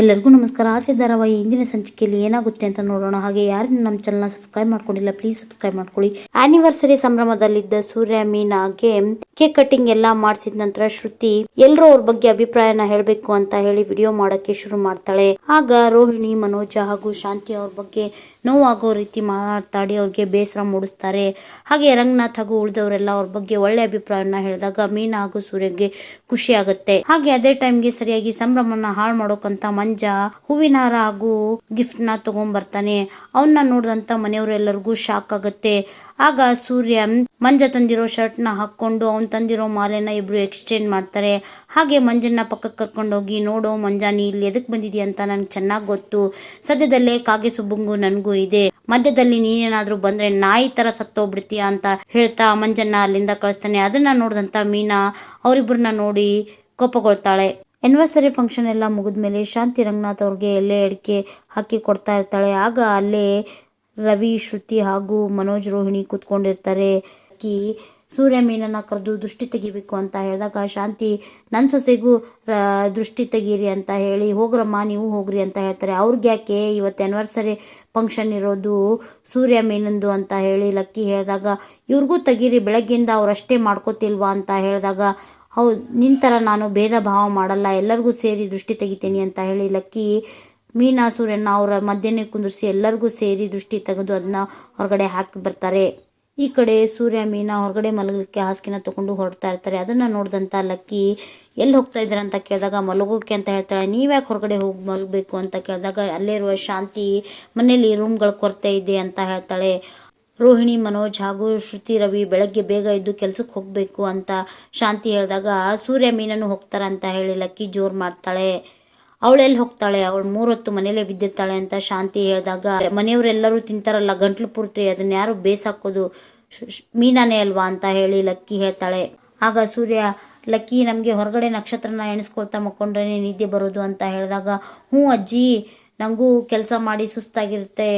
ಎಲ್ಲರಿಗೂ ನಮಸ್ಕಾರ. ಆಸೆ ಧಾರಾವಾಹಿ ಇಂದಿನ ಸಂಚಿಕೆಯಲ್ಲಿ ಏನಾಗುತ್ತೆ ಅಂತ ನೋಡೋಣ. ಹಾಗೆ ಯಾರು ನಮ್ಮ ಚಾನಲ್ನ ಸಬ್ಸ್ಕ್ರೈಬ್ ಮಾಡ್ಕೊಂಡಿಲ್ಲ ಪ್ಲೀಸ್ ಸಬ್ಸ್ಕ್ರೈಬ್ ಮಾಡ್ಕೊಳ್ಳಿ. ಆನಿವರ್ಸರಿ ಸಂಭ್ರಮದಲ್ಲಿದ್ದ ಸೂರ್ಯ ಮೀನಾಗೆ ಕೇಕ್ ಕಟ್ಟಿಂಗ್ ಎಲ್ಲ ಮಾಡಿಸಿದ ನಂತರ ಶ್ರುತಿ ಎಲ್ಲರೂ ಅವ್ರ ಬಗ್ಗೆ ಅಭಿಪ್ರಾಯನ ಹೇಳಬೇಕು ಅಂತ ಹೇಳಿ ವಿಡಿಯೋ ಮಾಡೋಕ್ಕೆ ಶುರು ಮಾಡ್ತಾಳೆ. ಆಗ ರೋಹಿಣಿ, ಮನೋಜ ಹಾಗೂ ಶಾಂತಿ ಅವ್ರ ಬಗ್ಗೆ ನೋವಾಗೋ ರೀತಿ ಮಾತಾಡಿ ಅವ್ರಿಗೆ ಬೇಸರ ಮೂಡಿಸ್ತಾರೆ. ಹಾಗೆ ರಂಗನಾಥ್ ಹಾಗೂ ಉಳಿದವರೆಲ್ಲ ಅವ್ರ ಬಗ್ಗೆ ಒಳ್ಳೆ ಅಭಿಪ್ರಾಯನ ಹೇಳಿದಾಗ ಮೀನಾ ಹಾಗೂ ಸೂರ್ಯಗೆ ಖುಷಿ ಆಗುತ್ತೆ ಹಾಗೆ ಅದೇ ಟೈಮ್ಗೆ ಸರಿಯಾಗಿ ಸಂಭ್ರಮನ ಹಾಳು ಮಾಡೋಕಂತ ಮಂಜ ಹೂವಿನ ಹಾರ ಹಾಗೂ ಗಿಫ್ಟ್ನ ತಗೊಂಡ್ಬರ್ತಾನೆ. ಅವನ್ನ ನೋಡಿದಂತ ಮನೆಯವರೆಲ್ಲರಿಗೂ ಶಾಕ್ ಆಗುತ್ತೆ. ಆಗ ಸೂರ್ಯ ಮಂಜ ತಂದಿರೋ ಶರ್ಟ್ನ ಹಾಕೊಂಡು ಅವ್ನ್ ತಂದಿರೋ ಮಾಲೆನ ಇಬ್ರು ಎಕ್ಸ್ಚೇಂಜ್ ಮಾಡ್ತಾರೆ. ಹಾಗೆ ಮಂಜನ್ನ ಪಕ್ಕಕ್ಕೆ ಕರ್ಕೊಂಡೋಗಿ, ನೋಡೋ ಮಂಜಾನಿ ಇಲ್ಲಿ ಎದಕ್ ಬಂದಿದ್ಯಾ? ಅಂತ ನನ್ಗೆ ಚೆನ್ನಾಗಿ ಗೊತ್ತು. ಸದ್ಯದಲ್ಲೇ ಕಾಗೆ ಸುಬ್ಬುಂಗು ನನಗೂ ಇದೆ. ಮಧ್ಯದಲ್ಲಿ ನೀನೇನಾದ್ರೂ ಬಂದ್ರೆ ನಾಯಿ ತರ ಸತ್ತೋಗ್ಬಿಡ್ತೀಯ ಅಂತ ಹೇಳ್ತಾ ಮಂಜನ್ನ ಅಲ್ಲಿಂದ ಕಳಿಸ್ತಾನೆ. ಅದನ್ನ ನೋಡಿದಂತ ಮೀನಾ ಅವರಿಬ್ಬರನ್ನ ನೋಡಿ ಕೋಪಗೊಳ್ತಾಳೆ. ಎನಿವರ್ಸರಿ ಫಂಕ್ಷನ್ ಎಲ್ಲ ಮುಗಿದ್ಮೇಲೆ ಶಾಂತಿ ರಂಗನಾಥ್ ಅವ್ರಿಗೆ ಎಲೆ ಅಡಿಕೆ ಹಾಕಿ ಕೊಡ್ತಾ ಇರ್ತಾಳೆ. ಆಗ ಅಲ್ಲೇ ರವಿ, ಶ್ರುತಿ ಹಾಗೂ ಮನೋಜ್ ರೋಹಿಣಿ ಕೂತ್ಕೊಂಡಿರ್ತಾರೆ. ಕಿ ಸೂರ್ಯ ಮೀನನ್ನು ಕರೆದು ದೃಷ್ಟಿ ತೆಗಿಬೇಕು ಅಂತ ಹೇಳಿದಾಗ, ಶಾಂತಿ ನನ್ನ ಸೊಸೆಗೂ ದೃಷ್ಟಿ ತೆಗೀರಿ ಅಂತ ಹೇಳಿ, ಹೋಗ್ರಮ್ಮ, ನೀವು ಹೋಗ್ರಿ ಅಂತ ಹೇಳ್ತಾರೆ. ಅವ್ರಿಗೆ ಯಾಕೆ ಇವತ್ತು ಆ್ಯನಿವರ್ಸರಿ ಫಂಕ್ಷನ್ ಇರೋದು ಸೂರ್ಯ ಮೀನಂದು ಅಂತ ಹೇಳಿ ಲಕ್ಕಿ ಹೇಳಿದಾಗ, ಇವ್ರಿಗೂ ತೆಗೀರಿ, ಬೆಳಗ್ಗೆಯಿಂದ ಅವರಷ್ಟೇ ಮಾಡ್ಕೋತಿಲ್ವಾ ಅಂತ ಹೇಳಿದಾಗ, ಹೌದು ಥರ ನಾನು ಭೇದ ಭಾವ ಮಾಡಲ್ಲ, ಎಲ್ಲರಿಗೂ ಸೇರಿ ದೃಷ್ಟಿ ತೆಗಿತೀನಿ ಅಂತ ಹೇಳಿ ಲಕ್ಕಿ ಮೀನಾ ಸೂರ್ಯನ ಅವರ ಮಧ್ಯಾಹ್ನ ಕುಂದಿರಿಸಿ ಎಲ್ಲರಿಗೂ ಸೇರಿ ದೃಷ್ಟಿ ತೆಗೆದು ಅದನ್ನ ಹೊರಗಡೆ ಹಾಕಿ ಬರ್ತಾರೆ. ಈ ಕಡೆ ಸೂರ್ಯ ಮೀನಾ ಹೊರಗಡೆ ಮಲಗಲಿಕ್ಕೆ ಹಾಸಿಗೆನ ತಗೊಂಡು ಹೊರಡ್ತಾ ಇರ್ತಾರೆ. ಅದನ್ನು ನೋಡಿದಂಥ ಲಕ್ಕಿ, ಎಲ್ಲಿ ಹೋಗ್ತಾ ಇದ್ದಾರೆ? ಅಂತ ಕೇಳಿದಾಗ, ಮಲಗೋಕೆ ಅಂತ ಹೇಳ್ತಾಳೆ. ನೀವ್ಯಾಕೆ ಹೊರಗಡೆ ಹೋಗಿ ಮಲಗಬೇಕು? ಅಂತ ಕೇಳಿದಾಗ ಅಲ್ಲೇ ಇರುವ ಶಾಂತಿ ಮನೆಯಲ್ಲಿ ರೂಮ್ಗಳ ಕೊರತೆ ಇದೆ ಅಂತ ಹೇಳ್ತಾಳೆ. ರೋಹಿಣಿ, ಮನೋಜ್ ಹಾಗೂ ಶ್ರುತಿ ರವಿ ಬೆಳಗ್ಗೆ ಬೇಗ ಎದ್ದು ಕೆಲಸಕ್ಕೆ ಹೋಗಬೇಕು ಅಂತ ಶಾಂತಿ ಹೇಳಿದಾಗ, ಸೂರ್ಯ ಮೀನನ್ನು ಹೋಗ್ತಾರೆ ಅಂತ ಹೇಳಿ ಲಕ್ಕಿ ಜೋರು ಮಾಡ್ತಾಳೆ. ಅವಳೆಲ್ಲಿ ಹೋಗ್ತಾಳೆ? ಅವಳು ಮೂರೊತ್ತು ಮನೇಲೆ ಬಿದ್ದಿರ್ತಾಳೆ ಅಂತ ಶಾಂತಿ ಹೇಳಿದಾಗ ಮನೆಯವರೆಲ್ಲರೂ ತಿಂತಾರಲ್ಲ, ಗಂಟ್ಲು ಪೂರ್ತಿ ಅದನ್ನ ಯಾರು ಬೇಸಾಕೋದು? ಮೀನಾನೇ ಅಲ್ವಾ ಅಂತ ಹೇಳಿ ಲಕ್ಕಿ ಹೇಳ್ತಾಳೆ. ಆಗ ಸೂರ್ಯ, ಲಕ್ಕಿ ನಮಗೆ ಹೊರಗಡೆ ನಕ್ಷತ್ರನ ಎಣಿಸ್ಕೊಳ್ತಾ ಮಕ್ಕೊಂಡ್ರೆ ನಿದ್ದೆ ಬರೋದು ಅಂತ ಹೇಳಿದಾಗ, ಹ್ಞೂ ಅಜ್ಜಿ ನನಗೂ ಕೆಲಸ ಮಾಡಿ ಸುಸ್ತಾಗಿರುತ್ತೆ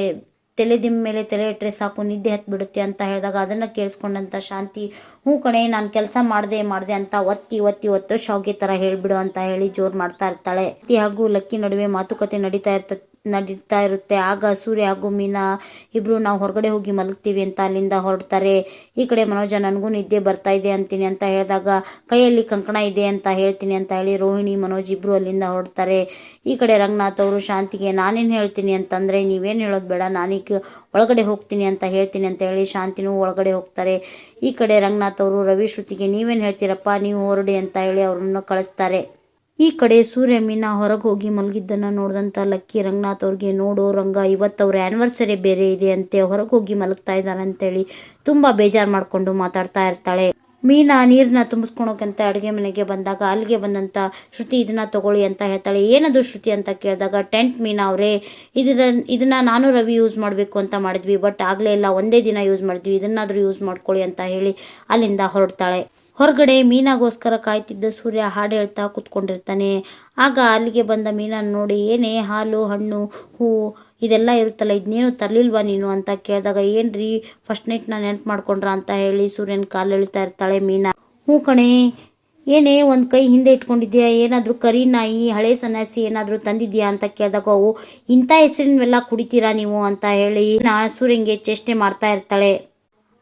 ತಲೆ ದಿಮ್ ಮೇಲೆ ತಲೆ ಇಟ್ಟರೆ ಸಾಕು, ನಿದ್ದೆ ಹತ್ತು ಬಿಡುತ್ತೆ ಅಂತ ಹೇಳಿದಾಗ ಅದನ್ನು ಕೇಳಿಸ್ಕೊಂಡಂಥ ಶಾಂತಿ, ಹ್ಞೂ ಕಣೆ, ನಾನು ಕೆಲಸ ಮಾಡಿದೆ ಮಾಡಿದೆ ಅಂತ ಒತ್ತಿ ಒತ್ತಿ, ಒತ್ತೋ ಶಾವ್ಗೆ ಥರ ಹೇಳಿಬಿಡು ಅಂತ ಹೇಳಿ ಜೋರು ಮಾಡ್ತಾ ಇರ್ತಾಳೆ. ಹಾಗೂ ಲಕ್ಕಿ ನಡುವೆ ಮಾತುಕತೆ ನಡೀತಾ ಇರ್ತ ನಡೀತಾ ಇರುತ್ತೆ. ಆಗ ಸೂರ್ಯ ಹಾಗೂ ಮೀನಾ ಇಬ್ರು ನಾವು ಹೊರಗಡೆ ಹೋಗಿ ಮಲಗ್ತೀವಿ ಅಂತ ಅಲ್ಲಿಂದ ಹೊರಡ್ತಾರೆ. ಈ ಕಡೆ ಮನೋಜ, ನನಗೂ ನಿದ್ದೆ ಬರ್ತಾ ಇದೆ ಅಂತೀನಿ ಅಂತ ಹೇಳಿದಾಗ, ಕೈಯಲ್ಲಿ ಕಂಕಣ ಇದೆ ಅಂತ ಹೇಳ್ತೀನಿ ಅಂತ ಹೇಳಿ ರೋಹಿಣಿ, ಮನೋಜ್ ಇಬ್ರು ಅಲ್ಲಿಂದ ಹೊರಡ್ತಾರೆ. ಈ ಕಡೆ ರಂಗನಾಥ್ ಅವರು ಶಾಂತಿಗೆ, ನಾನೇನು ಹೇಳ್ತೀನಿ ಅಂತಂದ್ರೆ ನೀವೇನು ಹೇಳೋದು ಬೇಡ, ನಾನೀಗ ಒಳಗಡೆ ಹೋಗ್ತೀನಿ ಅಂತ ಹೇಳ್ತೀನಿ ಅಂತ ಹೇಳಿ ಶಾಂತಿನೂ ಒಳಗಡೆ ಹೋಗ್ತಾರೆ. ಈ ಕಡೆ ರಂಗನಾಥ್ ಅವರು ರವಿ, ಶ್ರುತಿಗೆ, ನೀವೇನು ಹೇಳ್ತೀರಪ್ಪ, ನೀವು ಹೊರಡಿ ಅಂತ ಹೇಳಿ ಅವ್ರನ್ನ ಕಳಿಸ್ತಾರೆ. ಈ ಕಡೆ ಸೂರ್ಯ ಮೀನಾ ಹೊರಗೆ ಹೋಗಿ ಮಲಗಿದ್ದನ್ನು ನೋಡಿದಂಥ ಲಕ್ಕಿ ರಂಗನಾಥ್ ಅವ್ರಿಗೆ, ನೋಡೋ ರಂಗ ಇವತ್ತವ್ರ ಆನಿವರ್ಸರಿ ಬೇರೆ ಇದೆ ಅಂತೆ ಹೊರಗೆ ಹೋಗಿ ಮಲಗ್ತಾ ಇದ್ದಾರೆ ಅಂತೇಳಿ ತುಂಬ ಬೇಜಾರು ಮಾಡಿಕೊಂಡು ಮಾತಾಡ್ತಾ ಇರ್ತಾಳೆ. ಮೀನಾ ನೀರನ್ನ ತುಂಬಿಸ್ಕೊಳೋಕ್ಕಂತ ಅಡುಗೆ ಮನೆಗೆ ಬಂದಾಗ, ಅಲ್ಲಿಗೆ ಬಂದಂಥ ಶ್ರುತಿ ಇದನ್ನ ತಗೊಳ್ಳಿ ಅಂತ ಹೇಳ್ತಾಳೆ. ಏನದು ಶ್ರುತಿ ಅಂತ ಕೇಳಿದಾಗ, ಟೆಂಟ್ ಮೀನ ಅವರೇ, ಇದರ, ಇದನ್ನ ನಾನು ರವಿ ಯೂಸ್ ಮಾಡಬೇಕು ಅಂತ ಮಾಡಿದ್ವಿ, ಬಟ್ ಆಗಲೇ ಇಲ್ಲ, ಒಂದೇ ದಿನ ಯೂಸ್ ಮಾಡಿದ್ವಿ, ಇದನ್ನಾದರೂ ಯೂಸ್ ಮಾಡ್ಕೊಳ್ಳಿ ಅಂತ ಹೇಳಿ ಅಲ್ಲಿಂದ ಹೊರಡ್ತಾಳೆ. ಹೊರಗಡೆ ಮೀನಾಗೋಸ್ಕರ ಕಾಯ್ತಿದ್ದ ಸೂರ್ಯ ಹಾಡು ಹೇಳ್ತಾ ಕೂತ್ಕೊಂಡಿರ್ತಾನೆ. ಆಗ ಅಲ್ಲಿಗೆ ಬಂದ ಮೀನನ್ನು ನೋಡಿ, ಏನೇ ಹಾಲು, ಹಣ್ಣು ಹೂವು ಇದೆಲ್ಲ ಇರುತ್ತಲ್ಲ ಇದನ್ನೇನು ತರಲಿಲ್ವಾ ನೀನು ಅಂತ ಕೇಳಿದಾಗ ಏನ್ರಿ ಫಸ್ಟ್ ನೈಟ್ ನಾನು ನೆನಪು ಮಾಡ್ಕೊಂಡ್ರ ಅಂತ ಹೇಳಿ ಸೂರ್ಯನ ಕಾಲು ಎಳಿತಾ ಇರ್ತಾಳೆ ಮೀನಾ. ಹ್ಞೂ ಕಣೆ, ಏನೇ ಒಂದು ಕೈ ಹಿಂದೆ ಇಟ್ಕೊಂಡಿದ್ಯಾ, ಏನಾದರೂ ಕರಿ ನಾಯಿ, ಹಳೆ ಸನ್ಯಾಸಿ ಏನಾದರೂ ತಂದಿದ್ಯಾ ಅಂತ ಕೇಳಿದಾಗ ಅವು ಇಂಥ ಹೆಸರಿನವೆಲ್ಲ ಕುಡಿತೀರಾ ನೀವು ಅಂತ ಹೇಳಿ ನಾ ಸೂರ್ಯಂಗೆ ಚೇಷ್ಟೆ ಮಾಡ್ತಾ ಇರ್ತಾಳೆ.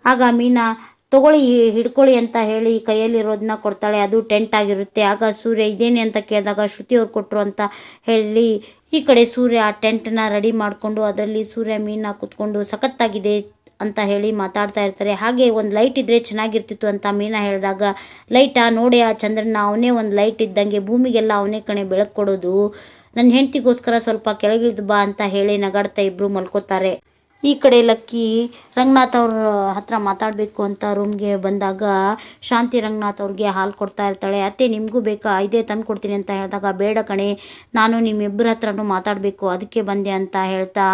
ಆಗ ಮೀನಾ ತಗೊಳ್ಳಿ, ಹಿಡ್ಕೊಳ್ಳಿ ಅಂತ ಹೇಳಿ ಕೈಯಲ್ಲಿರೋದನ್ನ ಕೊಡ್ತಾಳೆ. ಅದು ಟೆಂಟ್ ಆಗಿರುತ್ತೆ. ಆಗ ಸೂರ್ಯ, ಇದೇನೆ ಅಂತ ಕೇಳಿದಾಗ ಶ್ರುತಿ ಅವ್ರು ಕೊಟ್ಟರು ಅಂತ ಹೇಳಿ ಈ ಕಡೆ ಸೂರ್ಯ ಆ ಟೆಂಟನ್ನ ರೆಡಿ ಮಾಡಿಕೊಂಡು ಅದರಲ್ಲಿ ಸೂರ್ಯ ಮೀನ ಕುತ್ಕೊಂಡು ಸಖತ್ತಾಗಿದೆ ಅಂತ ಹೇಳಿ ಮಾತಾಡ್ತಾ ಇರ್ತಾರೆ. ಹಾಗೆ ಒಂದು ಲೈಟ್ ಇದ್ದರೆ ಚೆನ್ನಾಗಿರ್ತಿತ್ತು ಅಂತ ಮೀನಾ ಹೇಳಿದಾಗ, ಲೈಟಾ ನೋಡಿ ಆ ಚಂದ್ರನ ಅವನೇ ಒಂದು ಲೈಟ್ ಇದ್ದಂಗೆ ಭೂಮಿಗೆಲ್ಲ ಅವನೇ ಕಣೆ ಬೆಳಕು ಕೊಡೋದು. ನನ್ನ ಹೆಂಡತಿಗೋಸ್ಕರ ಸ್ವಲ್ಪ ಕೆಳಗಿಳಿದು ಬಾ ಅಂತ ಹೇಳಿ ನಗಾಡ್ತಾ ಇಬ್ಬರು ಮಲ್ಕೋತಾರೆ. ಈ ಕಡೆ ಲಕ್ಕಿ, ರಂಗನಾಥ್ ಅವ್ರ ಹತ್ರ ಮಾತಾಡಬೇಕು ಅಂತ ರೂಮ್ಗೆ ಬಂದಾಗ ಶಾಂತಿ ರಂಗನಾಥ್ ಅವ್ರಿಗೆ ಹಾಲು ಕೊಡ್ತಾ ಇರ್ತಾಳೆ. ಅತ್ತೆ, ನಿಮಗೂ ಬೇಕಾ? ಇದೇ ತಂದು ಕೊಡ್ತೀನಿ ಅಂತ ಹೇಳಿದಾಗ, ಬೇಡ ಕಣೆ, ನಾನು ನಿಮ್ಮಿಬ್ಬರ ಹತ್ರನೂ ಮಾತಾಡಬೇಕು, ಅದಕ್ಕೆ ಬಂದೆ ಅಂತ ಹೇಳ್ತಾ,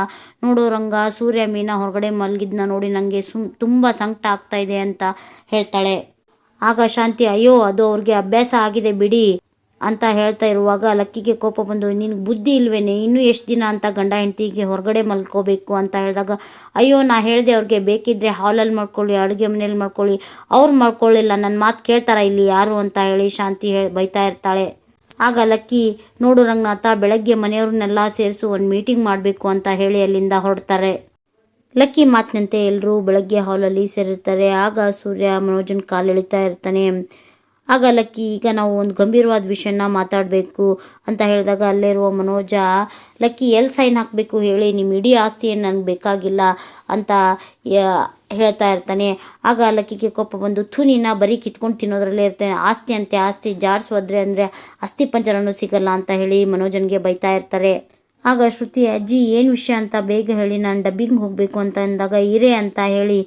ನೋಡು ರಂಗ, ಸೂರ್ಯ ಮೀನಾ ಹೊರಗಡೆ ಮಲಗಿದ್ನ ನೋಡಿ ನನಗೆ ಸುಮ್, ತುಂಬ ಸಂಕಟ ಆಗ್ತಾ ಇದೆ ಅಂತ ಹೇಳ್ತಾಳೆ. ಆಗ ಶಾಂತಿ, ಅಯ್ಯೋ, ಅದು ಅವ್ರಿಗೆ ಅಭ್ಯಾಸ ಆಗಿದೆ ಬಿಡಿ. ಅಂತ ಹೇಳ್ತಾ ಇರುವಾಗ ಲಕ್ಕಿಗೆ ಕೋಪ ಬಂದು, ನಿನಗೆ ಬುದ್ಧಿ ಇಲ್ವೇನೆ? ಇನ್ನೂ ಎಷ್ಟು ದಿನ ಅಂತ ಗಂಡ ಹೆಂಡತಿಗೆ ಹೊರಗಡೆ ಮಲ್ಕೋಬೇಕು? ಅಂತ ಹೇಳಿದಾಗ, ಅಯ್ಯೋ, ನಾ ಹೇಳಿದೆ ಅವ್ರಿಗೆ ಬೇಕಿದ್ರೆ ಹಾಲಲ್ಲಿ ಮಾಡ್ಕೊಳ್ಳಿ, ಅಡುಗೆ ಮನೇಲಿ ಮಾಡ್ಕೊಳ್ಳಿ. ಅವ್ರು ಮಾಡ್ಕೊಳ್ಳಿಲ್ಲ ನನ್ನ ಮಾತು ಕೇಳ್ತಾರ ಇಲ್ಲಿ ಯಾರು? ಅಂತ ಹೇಳಿ ಶಾಂತಿ ಹೇಳಿ ಬೈತಾ ಇರ್ತಾಳೆ. ಆಗ ಲಕ್ಕಿ, ನೋಡು ರಂಗನಾಥ, ಬೆಳಗ್ಗೆ ಮನೆಯವ್ರನ್ನೆಲ್ಲ ಸೇರಿಸು, ಒಂದು ಮೀಟಿಂಗ್ ಮಾಡಬೇಕು ಅಂತ ಹೇಳಿ ಅಲ್ಲಿಂದ ಹೊರಡ್ತಾರೆ. ಲಕ್ಕಿ ಮಾತಿನಂತೆ ಎಲ್ಲರೂ ಬೆಳಗ್ಗೆ ಹಾಲಲ್ಲಿ ಸೇರಿರ್ತಾರೆ. ಆಗ ಸೂರ್ಯ, ಮನೋಜನ್ ಕಾಲು ಎಳಿತಾ ಇರ್ತಾನೆ. ಆಗ ಲಕ್ಕಿ, ಈಗ ನಾವು ಒಂದು ಗಂಭೀರವಾದ ವಿಷಯನ ಮಾತಾಡಬೇಕು ಅಂತ ಹೇಳಿದಾಗ ಅಲ್ಲಿರುವ ಮನೋಜ, ಲಕ್ಕಿ ಎಲ್ಲಿ ಸೈನ್ ಹಾಕಬೇಕು ಹೇಳಿ, ನಿಮ್ಮ ಇಡೀ ಆಸ್ತಿ ಏನು ನನಗೆ ಬೇಕಾಗಿಲ್ಲ ಅಂತ ಹೇಳ್ತಾ ಇರ್ತಾನೆ. ಆಗ ಲಕ್ಕಿಗೆ ಕೋಪ ಬಂದು ಥೂನಿನ ಬರೀ ಕಿತ್ಕೊಂಡು ತಿನ್ನೋದ್ರಲ್ಲೇ ಇರ್ತಾನೆ. ಆಸ್ತಿ ಅಂತೆ, ಆಸ್ತಿ ಜಾಡ್ಸೋದ್ರೆ ಅಂದರೆ ಅಸ್ಥಿ ಪಂಜರನೂ ಸಿಗಲ್ಲ ಅಂತ ಹೇಳಿ ಮನೋಜನಿಗೆ ಬೈತಾ ಇರ್ತಾರೆ. ಆಗ ಶ್ರುತಿ, ಅಜ್ಜಿ, ಏನು ವಿಷಯ ಅಂತ ಬೇಗ ಹೇಳಿ, ನಾನು ಡಬ್ಬಿಂಗ್ ಹೋಗಬೇಕು ಅಂತ ಅಂದಾಗ, ಇರೇ ಅಂತ ಹೇಳಿ,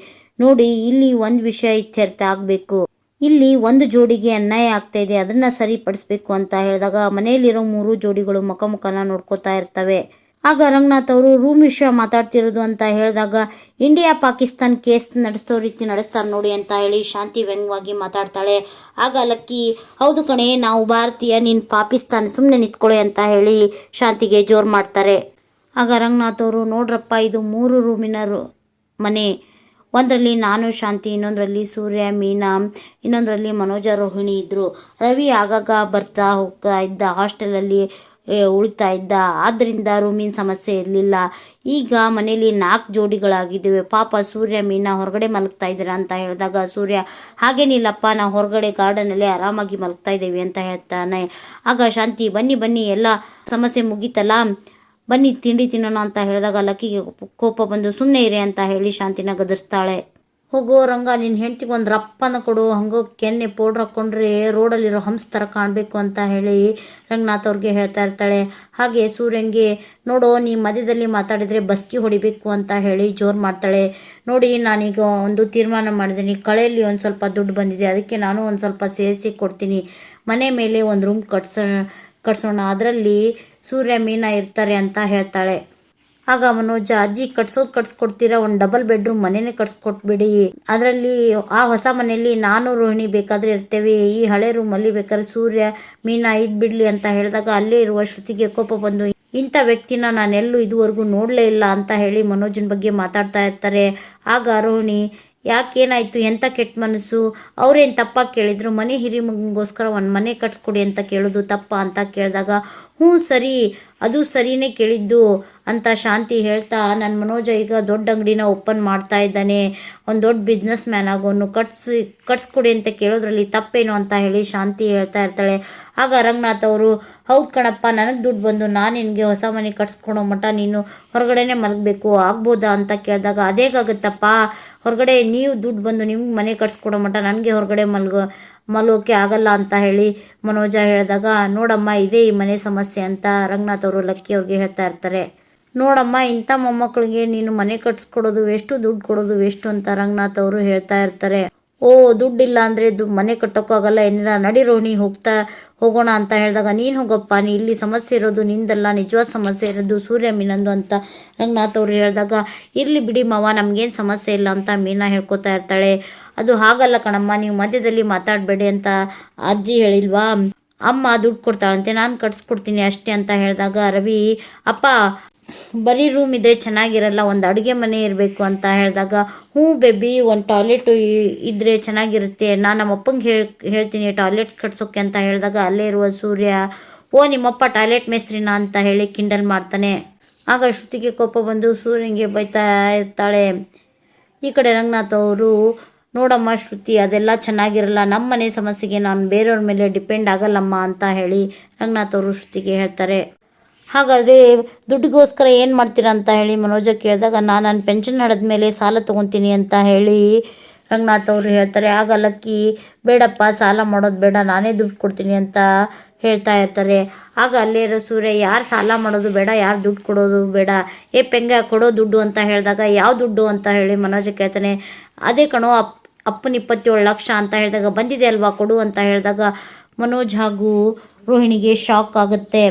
ನೋಡಿ, ಇಲ್ಲಿ ಒಂದು ವಿಷಯ ಇತ್ಯರ್ಥ ಆಗಬೇಕು. ಇಲ್ಲಿ ಒಂದು ಜೋಡಿಗೆ ಅನ್ಯಾಯ ಆಗ್ತಾ ಇದೆ, ಅದನ್ನ ಸರಿಪಡಿಸ್ಬೇಕು ಅಂತ ಹೇಳಿದಾಗ ಮನೆಯಲ್ಲಿರೋ ಮೂರು ಜೋಡಿಗಳು ಮುಖ ಮುಖನ ನೋಡ್ಕೋತಾ ಇರ್ತವೆ. ಆಗ ರಂಗನಾಥ್ ಅವರು ರೂಮ್ ವಿಷಯ ಮಾತಾಡ್ತಿರೋದು ಅಂತ ಹೇಳಿದಾಗ, ಇಂಡಿಯಾ ಪಾಕಿಸ್ತಾನ್ ಕೇಸ್ ನಡೆಸೋ ರೀತಿ ನಡೆಸ್ತಾರೆ ನೋಡಿ ಅಂತ ಹೇಳಿ ಶಾಂತಿ ವ್ಯಂಗ್ಯವಾಗಿ ಮಾತಾಡ್ತಾಳೆ. ಆಗ ಲಕ್ಕಿ, ಹೌದು ಕಣೆ, ನಾವು ಭಾರತೀಯ, ನೀನು ಪಾಕಿಸ್ತಾನ್ ಸುಮ್ಮನೆ ನಿಂತ್ಕೊಳ್ಳೆ ಅಂತ ಹೇಳಿ ಶಾಂತಿಗೆ ಜೋರು ಮಾಡ್ತಾರೆ. ಆಗ ರಂಗನಾಥ್ ಅವರು, ನೋಡ್ರಪ್ಪ, ಇದು ಮೂರು ರೂಮಿನ ಮನೆ. ಒಂದರಲ್ಲಿ ನಾನು ಶಾಂತಿ, ಇನ್ನೊಂದರಲ್ಲಿ ಸೂರ್ಯ, ಮೀನಾ, ಇನ್ನೊಂದರಲ್ಲಿ ಮನೋಜ, ರೋಹಿಣಿ ಇದ್ದರು ರವಿ ಆಗಾಗ ಬರ್ತಾ ಹೋಗ್ತಾ ಇದ್ದ, ಹಾಸ್ಟೆಲಲ್ಲಿ ಉಳಿತಾ ಇದ್ದ. ಆದ್ದರಿಂದ ರೂಮಿನ ಸಮಸ್ಯೆ ಇರಲಿಲ್ಲ. ಈಗ ಮನೇಲಿ ನಾಲ್ಕು ಜೋಡಿಗಳಾಗಿದ್ದೇವೆ. ಪಾಪ ಸೂರ್ಯ, ಮೀನಾ ಹೊರಗಡೆ ಮಲಗ್ತಾ ಇದ್ದೀರಾ ಅಂತ ಹೇಳಿದಾಗ ಸೂರ್ಯ, ಹಾಗೇನಿಲ್ಲಪ್ಪ ನಾವು ಹೊರಗಡೆ ಗಾರ್ಡನಲ್ಲಿ ಆರಾಮಾಗಿ ಮಲಗ್ತಾ ಇದ್ದೇವೆ ಅಂತ ಹೇಳ್ತಾನೆ. ಆಗ ಶಾಂತಿ, ಬನ್ನಿ ಬನ್ನಿ, ಎಲ್ಲ ಸಮಸ್ಯೆ ಮುಗೀತಲ್ಲ? ಬನ್ನಿ, ತಿಂಡಿ ತಿನ್ನೋಣ ಅಂತ ಹೇಳಿದಾಗ ಲಕ್ಕಿಗೆ ಕೋಪ ಬಂದು ಸುಮ್ಮನೆ ಇರಿ ಅಂತ ಹೇಳಿ ಶಾಂತಿನ ಗದರ್ಸ್ತಾಳೆ. ಹೋಗೋ ರಂಗ ನಿನ್ನ ಹೆಂಡ್ತಿಗೆ ಒಂದು ರಪ್ಪನ ಕೊಡು, ಹಂಗೋ ಕೆನ್ನೆ ಪೌಡ್ರ್ ಹಾಕ್ಕೊಂಡ್ರೆ ರೋಡಲ್ಲಿರೋ ಹಂಸ್ ಥರ ಕಾಣಬೇಕು ಅಂತ ಹೇಳಿ ರಂಗನಾಥ್ ಅವ್ರಿಗೆ ಹೇಳ್ತಾ ಇರ್ತಾಳೆ. ಹಾಗೆ ಸೂರ್ಯಂಗೆ, ನೋಡೋ, ನೀ ಮಧ್ಯದಲ್ಲಿ ಮಾತಾಡಿದರೆ ಬಸ್ಕಿ ಹೊಡಿಬೇಕು ಅಂತ ಹೇಳಿ ಜೋರು ಮಾಡ್ತಾಳೆ. ನೋಡಿ, ನಾನೀಗ ಒಂದು ತೀರ್ಮಾನ ಮಾಡಿದ್ದೀನಿ ಕಳೆಯಲ್ಲಿ ಒಂದು ಸ್ವಲ್ಪ ದುಡ್ಡು ಬಂದಿದೆ. ಅದಕ್ಕೆ ನಾನು ಒಂದು ಸ್ವಲ್ಪ ಸೇರಿಸಿ ಕೊಡ್ತೀನಿ. ಮನೆ ಮೇಲೆ ಒಂದು ರೂಮ್ ಕಟ್ಸ ಕಟ್ಸೋಣ, ಅದರಲ್ಲಿ ಸೂರ್ಯ ಮೀನಾ ಇರ್ತಾರೆ ಅಂತ ಹೇಳ್ತಾಳೆ. ಆಗ ಮನೋಜ ಅಜ್ಜಿ ಕಟ್ಸೋದು ಕಟ್ಸ್ಕೊಡ್ತೀರಾ? ಒಂದು ಡಬಲ್ ಬೆಡ್ರೂಮ್ ಮನೇನೆ ಕಟ್ಸ್ಕೊಟ್ಬಿಡಿ. ಅದರಲ್ಲಿ ಆ ಹೊಸ ಮನೆಯಲ್ಲಿ ನಾನು ರೋಹಿಣಿ ಬೇಕಾದ್ರೆ ಇರ್ತೇವೆ. ಈ ಹಳೆ ರೂಮಲ್ಲಿ ಬೇಕಾದ್ರೆ ಸೂರ್ಯ ಮೀನಾ ಇದ್ ಬಿಡ್ಲಿ ಅಂತ ಹೇಳಿದಾಗ ಅಲ್ಲೇ ಇರುವ ಶ್ರುತಿಗೆ ಕೋಪ ಬಂದು, ಇಂಥ ವ್ಯಕ್ತಿನ ನಾನೆಲ್ಲೂ ಇದುವರೆಗೂ ನೋಡಲೇ ಇಲ್ಲ ಅಂತ ಹೇಳಿ ಮನೋಜನ್ ಬಗ್ಗೆ ಮಾತಾಡ್ತಾ ಇರ್ತಾರೆ. ಆಗ ರೋಹಿಣಿ ಯಾಕೇನಾಯ್ತು ಎಂಥ ಕೆಟ್ಟ ಮನಸ್ಸು? ಅವ್ರೇನು ತಪ್ಪಾಗಿ ಕೇಳಿದ್ರು? ಮನೆ ಹಿರಿಮಗೋಸ್ಕರ ಒಂದು ಮನೆ ಕಟ್ಸ್ಕೊಡಿ ಅಂತ ಕೇಳೋದು ತಪ್ಪ ಅಂತ ಕೇಳಿದಾಗ, ಹ್ಞೂ ಸರಿ, ಅದು ಸರಿನೇ ಕೇಳಿದ್ದು. ಅಂತ ಶಾಂತಿ ಹೇಳ್ತಾ ನನ್ನ ಮನೋಜ ಈಗ ದೊಡ್ಡ ಅಂಗಡಿನ ಓಪನ್ ಮಾಡ್ತಾ ಇದ್ದಾನೆ. ಒಂದು ದೊಡ್ಡ ಬಿಸ್ನೆಸ್ ಮ್ಯಾನ್ ಆಗೋನು ಕಟ್ಸಿ, ಕಟ್ಸ್ಕೊಡಿ ಅಂತ ಕೇಳೋದ್ರಲ್ಲಿ ತಪ್ಪೇನು ಅಂತ ಹೇಳಿ ಶಾಂತಿ ಹೇಳ್ತಾ ಇರ್ತಾಳೆ. ಆಗ ರಂಗನಾಥ್ ಅವರು, ಹೌದು ಕಣಪ್ಪ, ನನಗೆ ದುಡ್ಡು ಬಂದು ನಾನು ನಿನಗೆ ಹೊಸ ಮನೆ ಕಟ್ಸ್ಕೊಳೋ ಮಠ ನೀನು ಹೊರಗಡೆನೇ ಮಲಗಬೇಕು, ಆಗ್ಬೋದಾ? ಅಂತ ಕೇಳಿದಾಗ, ಅದೇಗಾಗುತ್ತಪ್ಪ, ಹೊರಗಡೆ ನೀವು ದುಡ್ಡು ಬಂದು ನಿಮ್ಗೆ ಮನೆ ಕಟ್ಸ್ಕೊಡೋ ಮಠ ನನಗೆ ಹೊರಗಡೆ ಮಲ್ಗೋ ಮಲೋಕೆ ಆಗಲ್ಲ ಅಂತ ಹೇಳಿ ಮನೋಜ ಹೇಳಿದಾಗ, ನೋಡಮ್ಮ, ಇದೇ ಈ ಮನೆ ಸಮಸ್ಯೆ ಅಂತ ರಂಗನಾಥ್ ಅವರು ಲಕ್ಕಿ ಅವ್ರಿಗೆ ಹೇಳ್ತಾ ಇರ್ತಾರೆ. ನೋಡಮ್ಮ, ಇಂಥ ಮೊಮ್ಮಕ್ಕಳಿಗೆ ನೀನು ಮನೆ ಕಟ್ಸ್ಕೊಡೋದು ಎಷ್ಟು, ದುಡ್ಡು ಕೊಡೋದು ಎಷ್ಟು ಅಂತ ರಂಗನಾಥ್ ಅವರು ಹೇಳ್ತಾ ಇರ್ತಾರೆ. ಓ, ದುಡ್ಡಿಲ್ಲ ಅಂದರೆ ದು, ಮನೆ ಕಟ್ಟೋಕ್ಕಾಗಲ್ಲ ಏನಿಲ್ಲ ನಡಿ ರೋಹಿಣಿ ಹೋಗ್ತಾ ಹೋಗೋಣ ಅಂತ ಹೇಳಿದಾಗ, ನೀನು ಹೋಗಪ್ಪ, ನೀ ಇಲ್ಲಿ ಸಮಸ್ಯೆ ಇರೋದು ನಿಂದಲ್ಲ, ನಿಜವಾದ ಸಮಸ್ಯೆ ಇರೋದು ಸೂರ್ಯ ಮೀನಂದು ಅಂತ ರಂಗನಾಥ್ ಅವರು ಹೇಳಿದಾಗ, ಇರಲಿ ಬಿಡಿ ಮಾವ, ನಮಗೇನು ಸಮಸ್ಯೆ ಇಲ್ಲ ಅಂತ ಮೀನಾ ಹೇಳ್ಕೊತಾ ಇರ್ತಾಳೆ. ಅದು ಹಾಗಲ್ಲ ಕಣಮ್ಮ, ನೀವು ಮಧ್ಯದಲ್ಲಿ ಮಾತಾಡಬೇಡಿ ಅಂತ ಅಜ್ಜಿ ಹೇಳಿಲ್ವಾ? ಅಮ್ಮ ದುಡ್ಡು ಕೊಡ್ತಾಳಂತೆ, ನಾನು ಕಟ್ಸ್ಕೊಡ್ತೀನಿ ಅಷ್ಟೇ ಅಂತ ಹೇಳಿದಾಗ, ರವಿ, ಅಪ್ಪ ಬರೀ ರೂಮ್ ಇದ್ರೆ ಚೆನ್ನಾಗಿರಲ್ಲ, ಒಂದು ಅಡುಗೆ ಮನೆ ಇರಬೇಕು ಅಂತ ಹೇಳಿದಾಗ, ಹ್ಞೂ ಬೇಬಿ ಒಂದು ಟಾಯ್ಲೆಟು ಇದ್ದರೆ ಚೆನ್ನಾಗಿರುತ್ತೆ. ನಾನು ನಮ್ಮ ಅಪ್ಪಂಗೆ ಹೇಳ್ ಹೇಳ್ತೀನಿ ಟಾಯ್ಲೆಟ್ ಕಟ್ಸೋಕ್ಕೆ ಅಂತ ಹೇಳಿದಾಗ, ಅಲ್ಲೇ ಇರುವ ಸೂರ್ಯ, ಓ, ನಿಮ್ಮಪ್ಪ ಟಾಯ್ಲೆಟ್ ಮೇಸ್ತ್ರಿನಾ ಅಂತ ಹೇಳಿ ಕಿಂಡಲ್ ಮಾಡ್ತಾನೆ. ಆಗ ಶ್ರುತಿಗೆ ಕೋಪ ಬಂದು ಸೂರ್ಯನಿಗೆ ಬೈತಾ ಇರ್ತಾಳೆ. ಈ ಕಡೆ ರಂಗನಾಥ್ ಅವರು, ನೋಡಮ್ಮ ಶ್ರುತಿ, ಅದೆಲ್ಲ ಚೆನ್ನಾಗಿರಲ್ಲ. ನಮ್ಮ ಮನೆ ಸಮಸ್ಯೆಗೆ ನಾನು ಬೇರೆಯವ್ರ ಮೇಲೆ ಡಿಪೆಂಡ್ ಆಗಲ್ಲಮ್ಮ ಅಂತ ಹೇಳಿ ರಂಗನಾಥ್ ಅವರು ಶ್ರುತಿಗೆ ಹೇಳ್ತಾರೆ. ಹಾಗಾದರೆ ದುಡ್ಡಿಗೋಸ್ಕರ ಏನು ಮಾಡ್ತೀರಾ ಅಂತ ಹೇಳಿ ಮನೋಜ ಕೇಳಿದಾಗ ನಾನು ನನ್ನ ಪೆನ್ಷನ್ ಮೇಲೆ ಸಾಲ ತೊಗೊತೀನಿ ಅಂತ ಹೇಳಿ ರಂಗನಾಥ್ ಅವರು ಹೇಳ್ತಾರೆ. ಆಗ ಲಕ್ಕಿ, ಬೇಡಪ್ಪ, ಸಾಲ ಮಾಡೋದು ಬೇಡ, ನಾನೇ ದುಡ್ಡು ಕೊಡ್ತೀನಿ ಅಂತ ಹೇಳ್ತಾ ಇರ್ತಾರೆ. ಆಗ ಅಲ್ಲಿರೋ ಸೂರ್ಯ, ಯಾರು ಸಾಲ ಮಾಡೋದು ಬೇಡ, ಯಾರು ದುಡ್ಡು ಕೊಡೋದು ಬೇಡ. ಏ ಪೆಂಗ, ಕೊಡೋ ದುಡ್ಡು ಅಂತ ಹೇಳಿದಾಗ ಯಾವ ದುಡ್ಡು ಅಂತ ಹೇಳಿ ಮನೋಜ ಕೇಳ್ತಾನೆ. ಅದೇ ಕಣೋ, ಅಪ್, ಅಪ್ಪನ ಇಪ್ಪತ್ತೇಳು ಲಕ್ಷ ಅಂತ ಹೇಳಿದಾಗ ಬಂದಿದೆ ಅಲ್ವಾ, ಕೊಡು ಅಂತ ಹೇಳಿದಾಗ ಮನೋಜ್ ಹಾಗೂ ರೋಹಿಣಿಗೆ ಶಾಕ್ ಆಗುತ್ತೆ.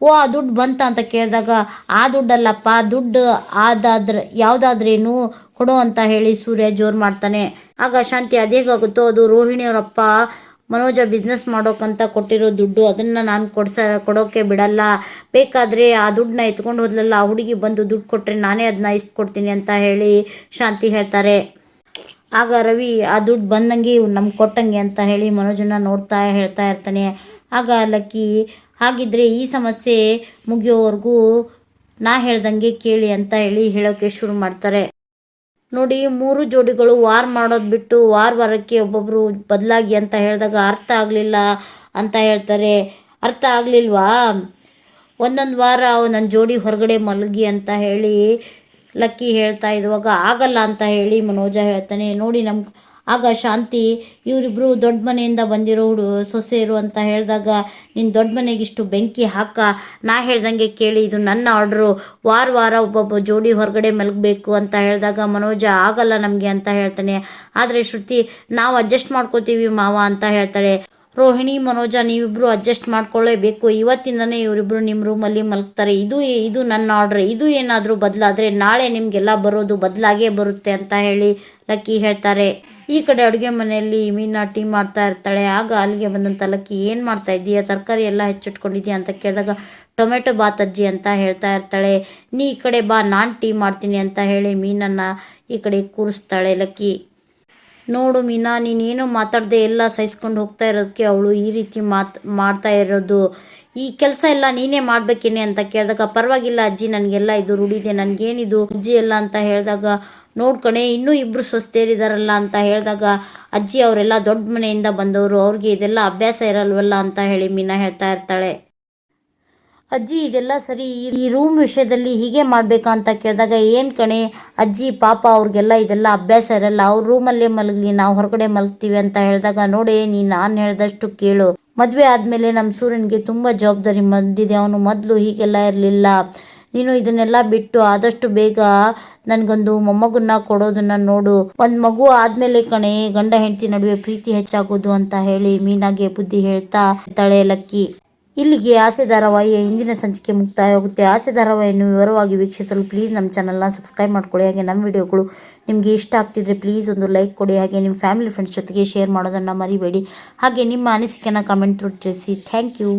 ಓ, ಆ ದುಡ್ಡು ಬಂತ ಅಂತ ಕೇಳಿದಾಗ, ಆ ದುಡ್ಡಲ್ಲಪ್ಪ, ದುಡ್ಡು ಆದಾದ್ರೆ, ಯಾವುದಾದ್ರೇನು ಕೊಡು ಅಂತ ಹೇಳಿ ಸೂರ್ಯ ಜೋರು ಮಾಡ್ತಾನೆ. ಆಗ ಶಾಂತಿ ಅದೇಗಾಗುತ್ತೋ, ಅದು ರೋಹಿಣಿಯವರಪ್ಪ ಮನೋಜ ಬಿಸ್ನೆಸ್ ಮಾಡೋಕ್ಕಂತ ಕೊಟ್ಟಿರೋ ದುಡ್ಡು, ಅದನ್ನು ನಾನು ಕೊಡ್ಸ ಕೊಡೋಕ್ಕೆ ಬಿಡಲ್ಲ. ಬೇಕಾದರೆ ಆ ದುಡ್ಡನ್ನ ಎತ್ಕೊಂಡು ಹೋದ್ಲಲ್ಲ, ಆ ಹುಡುಗಿ ಬಂದು ದುಡ್ಡು ಕೊಟ್ಟರೆ ನಾನೇ ಅದನ್ನ ಇಸ್ಕೊಡ್ತೀನಿ ಅಂತ ಹೇಳಿ ಶಾಂತಿ ಹೇಳ್ತಾರೆ. ಆಗ ರವಿ, ಆ ದುಡ್ಡು ಬಂದಂಗೆ ನಮ್ಗೆ ಕೊಟ್ಟಂಗೆ ಅಂತ ಹೇಳಿ ಮನೋಜನ್ನ ನೋಡ್ತಾ ಹೇಳ್ತಾ ಇರ್ತಾನೆ. ಆಗ ಲಕ್ಕಿ ಹಾಗಿದ್ರೆ ಈ ಸಮಸ್ಯೆ ಮುಗಿಯೋವರೆಗೂ ನಾ ಹೇಳ್ದಂಗೆ ಕೇಳಿ ಅಂತ ಹೇಳಿ ಹೇಳೋಕೆ ಶುರು ಮಾಡ್ತಾರೆ. ನೋಡಿ, ಮೂರು ಜೋಡಿಗಳು ವಾರ್ ಮಾಡೋದು ಬಿಟ್ಟು ವಾರ್ ವಾರಕ್ಕೆ ಒಬ್ಬೊಬ್ಬರು ಬದಲಾಗಿ ಅಂತ ಹೇಳಿದಾಗ ಅರ್ಥ ಆಗಲಿಲ್ಲ ಅಂತ ಹೇಳ್ತಾರೆ. ಅರ್ಥ ಆಗಲಿಲ್ವಾ? ಒಂದೊಂದು ವಾರ ಒಂದೊಂದು ಜೋಡಿ ಹೊರಗಡೆ ಮಲಗಿ ಅಂತ ಹೇಳಿ ಲಕ್ಕಿ ಹೇಳ್ತಾ ಇರುವಾಗ ಆಗಲ್ಲ ಅಂತ ಹೇಳಿ ಮನೋಜ ಹೇಳ್ತಾನೆ. ನೋಡಿ ನಮ್ಮ ಆಗ ಶಾಂತಿ ಇವರಿಬ್ಬರು ದೊಡ್ಡ ಮನೆಯಿಂದ ಬಂದಿರೋ ಹುಡು ಸೊಸೆಯರು ಅಂತ ಹೇಳಿದಾಗ ನಿನ್ನ ದೊಡ್ಡ ಮನೆಗೆ ಇಷ್ಟು ಬೆಂಕಿ ಹಾಕ, ನಾ ಹೇಳ್ದಂಗೆ ಕೇಳಿ, ಇದು ನನ್ನ ಆರ್ಡ್ರು. ವಾರ ವಾರ ಒಬ್ಬೊಬ್ಬ ಜೋಡಿ ಹೊರಗಡೆ ಮಲಗಬೇಕು ಅಂತ ಹೇಳಿದಾಗ, ಮನೋಜ, ಆಗಲ್ಲ ನಮಗೆ, ಅಂತ ಹೇಳ್ತಾನೆ. ಆದರೆ ಶ್ರುತಿ, ನಾವು ಅಡ್ಜಸ್ಟ್ ಮಾಡ್ಕೋತೀವಿ ಮಾವ, ಅಂತ ಹೇಳ್ತಾಳೆ. ರೋಹಿಣಿ, ಮನೋಜ ನೀವಿಬ್ಬರು ಅಡ್ಜಸ್ಟ್ ಮಾಡ್ಕೊಳ್ಳೇಬೇಕು. ಇವತ್ತಿಂದನೇ ಇವರಿಬ್ಬರು ನಿಮ್ಮ ರೂಮಲ್ಲಿ ಮಲಗ್ತಾರೆ. ಇದು ಇದು ನನ್ನ ಆರ್ಡ್ರ್. ಇದು ಏನಾದರೂ ಬದಲಾದರೆ ನಾಳೆ ನಿಮಗೆಲ್ಲ ಬರೋದು ಬದಲಾಗೇ ಬರುತ್ತೆ ಅಂತ ಹೇಳಿ ಲಕ್ಕಿ ಹೇಳ್ತಾರೆ. ಈ ಕಡೆ ಅಡುಗೆ ಮನೆಯಲ್ಲಿ ಮೀನಾ ಟೀ ಮಾಡ್ತಾ ಇರ್ತಾಳೆ. ಆಗ ಅಲ್ಲಿಗೆ ಬಂದಂಥ ಲಕ್ಕಿ, ಏನು ಮಾಡ್ತಾ ಇದ್ದೀಯಾ? ತರಕಾರಿ ಎಲ್ಲ ಹೆಚ್ಚಿಟ್ಕೊಂಡಿದ್ಯಾ? ಅಂತ ಕೇಳಿದಾಗ, ಟೊಮೆಟೊ ಬಾತ್ ಅಜ್ಜಿ ಅಂತ ಹೇಳ್ತಾ ಇರ್ತಾಳೆ. ನೀ ಈ ಕಡೆ ಬಾ, ನಾನು ಟೀ ಮಾಡ್ತೀನಿ ಅಂತ ಹೇಳಿ ಮೀನನ್ನು ಈ ಕಡೆ ಕೂರಿಸ್ತಾಳೆ ಲಕ್ಕಿ. ನೋಡು ಮೀನಾ, ನೀನೇನು ಮಾತಾಡದೆ ಎಲ್ಲ ಸಹಿಸ್ಕೊಂಡು ಹೋಗ್ತಾ ಇರೋದಕ್ಕೆ ಅವಳು ಈ ರೀತಿ ಮಾತ್, ಮಾಡ್ತಾ ಇರೋದು. ಈ ಕೆಲಸ ಎಲ್ಲ ನೀನೇ ಮಾಡ್ಬೇಕೇನೆ ಅಂತ ಕೇಳಿದಾಗ, ಪರವಾಗಿಲ್ಲ ಅಜ್ಜಿ, ನನಗೆಲ್ಲ ಇದು ರೂಢಿದೆ, ನನಗೇನಿದು ಅಜ್ಜಿ ಎಲ್ಲ ಅಂತ ಹೇಳಿದಾಗ ನೋಡ್ಕಣೆ ಇನ್ನೂ ಇಬ್ಬರು ಸ್ವಸ್ಥೇರಿದಾರಲ್ಲ ಅಂತ ಹೇಳಿದಾಗ, ಅಜ್ಜಿ ಅವರೆಲ್ಲ ದೊಡ್ಡ ಮನೆಯಿಂದ ಬಂದವರು, ಅವ್ರಿಗೆ ಇದೆಲ್ಲ ಅಭ್ಯಾಸ ಇರಲ್ವಲ್ಲ ಅಂತ ಹೇಳಿ ಮೀನಾ ಹೇಳ್ತಾ ಇರ್ತಾಳೆ. ಅಜ್ಜಿ, ಇದೆಲ್ಲ ಸರಿ, ಈ- ರೂಮ್ ವಿಷಯದಲ್ಲಿ ಹೀಗೆ ಮಾಡ್ಬೇಕಾ ಅಂತ ಕೇಳಿದಾಗ ಏನ್ ಕಣೆ? ಅಜ್ಜಿ, ಪಾಪ ಅವ್ರಿಗೆಲ್ಲ ಇದೆಲ್ಲ ಅಭ್ಯಾಸ ಇರಲ್ಲ. ಅವ್ರ ರೂಮಲ್ಲೇ ಮಲಗಲಿ, ನಾವು ಹೊರಗಡೆ ಮಲಗ್ತೀವಿ ಅಂತ ಹೇಳಿದಾಗ ನೋಡಿ ನೀ ನಾನು ಹೇಳ್ದಷ್ಟು ಕೇಳು. ಮದುವೆ ಆದ್ಮೇಲೆ ನಮ್ಮ ಸೂರ್ಯನ್ಗೆ ತುಂಬಾ ಜವಾಬ್ದಾರಿ ಬಂದಿದೆ. ಅವನು ಮೊದಲು ಹೀಗೆಲ್ಲ ಇರಲಿಲ್ಲ. ನೀನು ಇದನ್ನೆಲ್ಲ ಬಿಟ್ಟು ಆದಷ್ಟು ಬೇಗ ನನಗೊಂದು ಮೊಮ್ಮಗನ್ನ ಕೊಡೋದನ್ನ ನೋಡು. ಒಂದು ಮಗು ಆದ್ಮೇಲೆ ಕಣೆ, ಗಂಡ ಹೆಂಡತಿ ನಡುವೆ ಪ್ರೀತಿ ಹೆಚ್ಚಾಗೋದು ಅಂತ ಹೇಳಿ ಮೀನಾಗೆ ಬುದ್ಧಿ ಹೇಳ್ತಾ ತಳೆ ಲಕ್ಕಿ. ಇಲ್ಲಿಗೆ ಆಸೆ ಧಾರಾವಾಹಿಯ ಇಂದಿನ ಸಂಚಿಕೆ ಮುಕ್ತಾಯವಾಗುತ್ತೆ. ಆಸೆ ಧಾರಾವಾಹಿಯನ್ನು ವಿವರವಾಗಿ ವೀಕ್ಷಿಸಲು ಪ್ಲೀಸ್ ನಮ್ಮ ಚಾನಲ್ನ ಸಬ್ಸ್ಕ್ರೈಬ್ ಮಾಡ್ಕೊಳ್ಳಿ. ಹಾಗೆ ನಮ್ಮ ವಿಡಿಯೋಗಳು ನಿಮಗೆ ಇಷ್ಟ ಆಗ್ತಿದ್ರೆ ಪ್ಲೀಸ್ ಒಂದು ಲೈಕ್ ಕೊಡಿ. ಹಾಗೆ ನಿಮ್ಮ ಫ್ಯಾಮಿಲಿ ಫ್ರೆಂಡ್ಸ್ ಜೊತೆಗೆ ಶೇರ್ ಮಾಡೋದನ್ನು ಮರಿಬೇಡಿ. ಹಾಗೆ ನಿಮ್ಮ ಅನಿಸಿಕೆನ ಕಮೆಂಟ್ ತಿಳಿಸಿ. Thank you